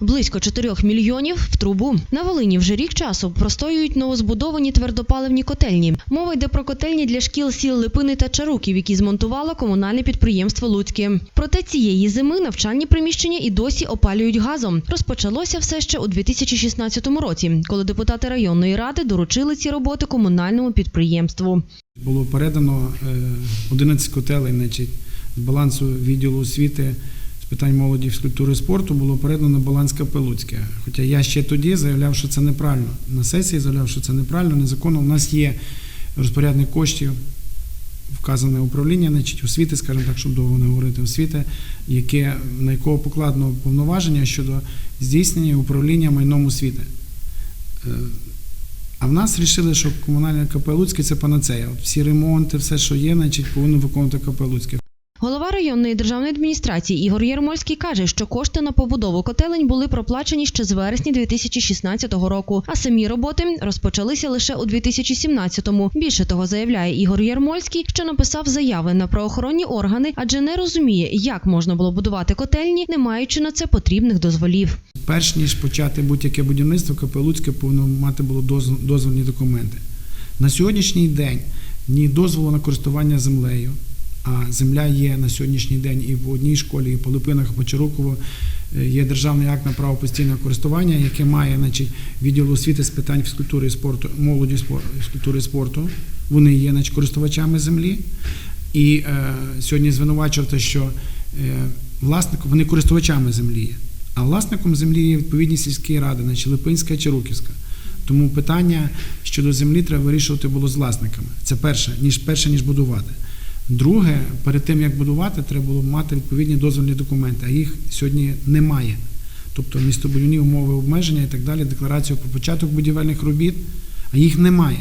Близько 4 мільйонів в трубу. На Волині вже рік часу простоюють новозбудовані твердопаливні котельні. Мова йде про котельні для шкіл сіл Липини та Чаруків, які змонтувало комунальне підприємство Луцьке. Проте цієї зими навчальні приміщення і досі опалюють газом. Розпочалося все ще у 2016 році, коли депутати районної ради доручили ці роботи комунальному підприємству. Було передано е, 11 котелей, значить, з балансу відділу освіти питань молоді, фізкультури і спорту було передано баланс КП Луцьке. Хоча я ще тоді заявляв, що це неправильно. На сесії заявляв, що це неправильно, незаконно. У нас є розпорядник коштів, вказане управління, значить, освіти, скажімо так, щоб довго не говорити, освіти, яке, на якого покладено повноваження щодо здійснення управління майном освіти. Е, а в нас вирішили, що комунальне КП Луцьке це панацея. Всі ремонти, все, що є, значить, повинно виконувати КП Луцьке. Голова районної державної адміністрації Ігор Єрмольський каже, що кошти на побудову котелень були проплачені ще з вересня 2016 року, а самі роботи розпочалися лише у 2017-му. Більше того, заявляє Ігор Єрмольський, що написав заяви на правоохоронні органи, адже не розуміє, як можна було будувати котельні, не маючи на це потрібних дозволів. Перш ніж почати будь-яке будівництво, КП Луцьке повинно мати було доз- дозвольні документи. На сьогоднішній день ні дозволу на користування землею, а земля є на сьогоднішній день і в одній школі, і по Липинах, і по Чарукову е, є державний акт на право постійного користування, яке має значить, відділ освіти з питань фізкультури і спорту, молоді фізкультури і спорту. Вони є значить, користувачами землі. І е, сьогодні звинувачувати, що е, власник, вони користувачами землі є. А власником землі є відповідні сільські ради, значить Липинська чи Руківська. Тому питання щодо землі треба вирішувати було з власниками. Це перше, ніж перше, ніж будувати. Друге, перед тим як будувати, треба було мати відповідні дозвольні документи, а їх сьогодні немає. Тобто містобудівні умови обмеження і так далі, декларацію про початок будівельних робіт, а їх немає.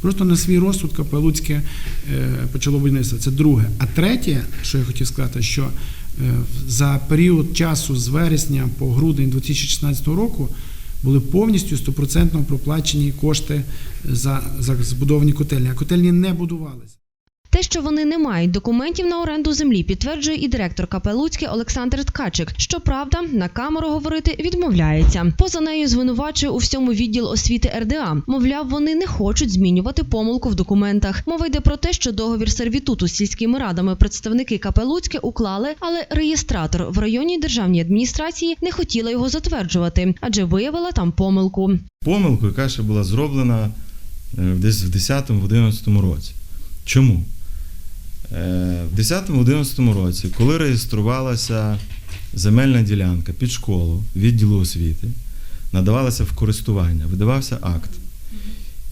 Просто на свій розсуд КП Луцьке е, почало будівництво. Це друге. А третє, що я хотів сказати, що е, за період часу з вересня по грудень 2016 року були повністю стопроцентно проплачені кошти за, за збудовані котельні, а котельні не будувалися. Те, що вони не мають документів на оренду землі, підтверджує і директор КП Олександр Ткачик. Щоправда, на камеру говорити відмовляється. Поза нею звинувачує у всьому відділ освіти РДА. Мовляв, вони не хочуть змінювати помилку в документах. Мова йде про те, що договір сервітуту з сільськими радами представники КП Луцьке уклали, але реєстратор в районній державній адміністрації не хотіла його затверджувати, адже виявила там помилку. помилку, яка ще була зроблена е, десь в 10-11 році. Чому? Е, В 10-11 році, коли реєструвалася земельна ділянка під школу відділу освіти, надавалася в користування, видавався акт.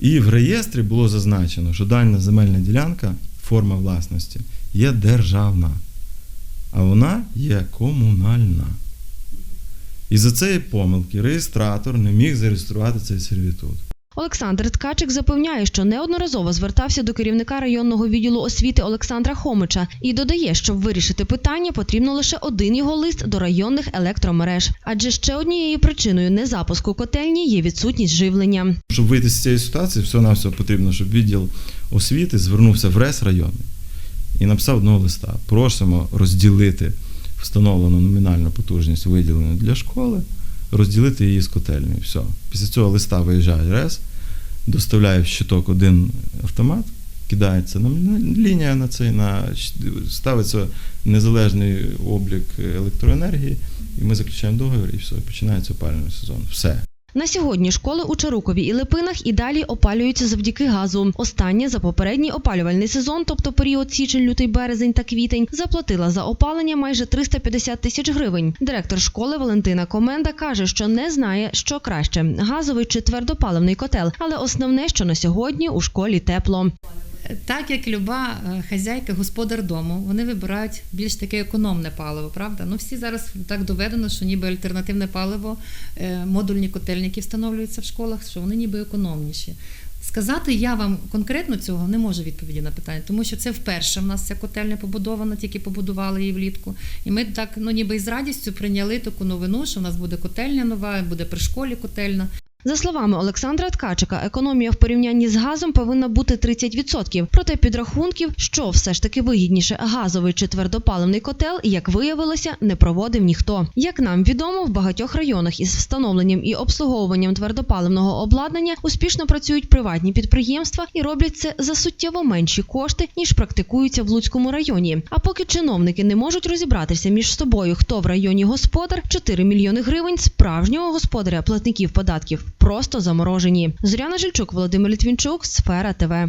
І в реєстрі було зазначено, що дана земельна ділянка, форма власності, є державна, а вона є комунальна. І за цієї помилки реєстратор не міг зареєструвати цей сервітут. Олександр Ткачик запевняє, що неодноразово звертався до керівника районного відділу освіти Олександра Хомича і додає, щоб вирішити питання, потрібно лише один його лист до районних електромереж. Адже ще однією причиною незапуску котельні є відсутність живлення. Щоб вийти з цієї ситуації, все на все потрібно, щоб відділ освіти звернувся в РЕС районний і написав одного листа. Просимо розділити встановлену номінальну потужність виділену для школи, розділити її з котельнею. Все. Після цього листа виїжджає РЕС, доставляє в щиток один автомат, кидається на лінія на цей, на, ставиться незалежний облік електроенергії, і ми заключаємо договір, і все, починається опалювальний сезон. Все. На сьогодні школи у Чарукові і Липинах і далі опалюються завдяки газу. Останнє за попередній опалювальний сезон, тобто період січень, лютий, березень та квітень, заплатила за опалення майже 350 тисяч гривень. Директор школи Валентина Коменда каже, що не знає, що краще газовий чи твердопаливний котел, але основне, що на сьогодні у школі тепло. Так як люба е, хазяйка, господар дому, вони вибирають більш таке економне паливо, правда? Ну всі зараз так доведено, що ніби альтернативне паливо, е, модульні котельники встановлюються в школах, що вони ніби економніші. Сказати я вам конкретно цього не можу відповіді на питання, тому що це вперше в нас ця котельня побудована, тільки побудували її влітку. І ми так, ну ніби із радістю прийняли таку новину, що в нас буде котельня нова, буде при школі котельна. За словами Олександра Ткачика, економія в порівнянні з газом повинна бути 30%. Проте підрахунків, що все ж таки вигідніше газовий чи твердопаливний котел, як виявилося, не проводив ніхто. Як нам відомо, в багатьох районах із встановленням і обслуговуванням твердопаливного обладнання успішно працюють приватні підприємства і роблять це за суттєво менші кошти ніж практикуються в Луцькому районі. А поки чиновники не можуть розібратися між собою, хто в районі господар, 4 мільйони гривень справжнього господаря платників податків просто заморожені. Зоряна Жильчук, Володимир Літвінчук, Сфера ТВ.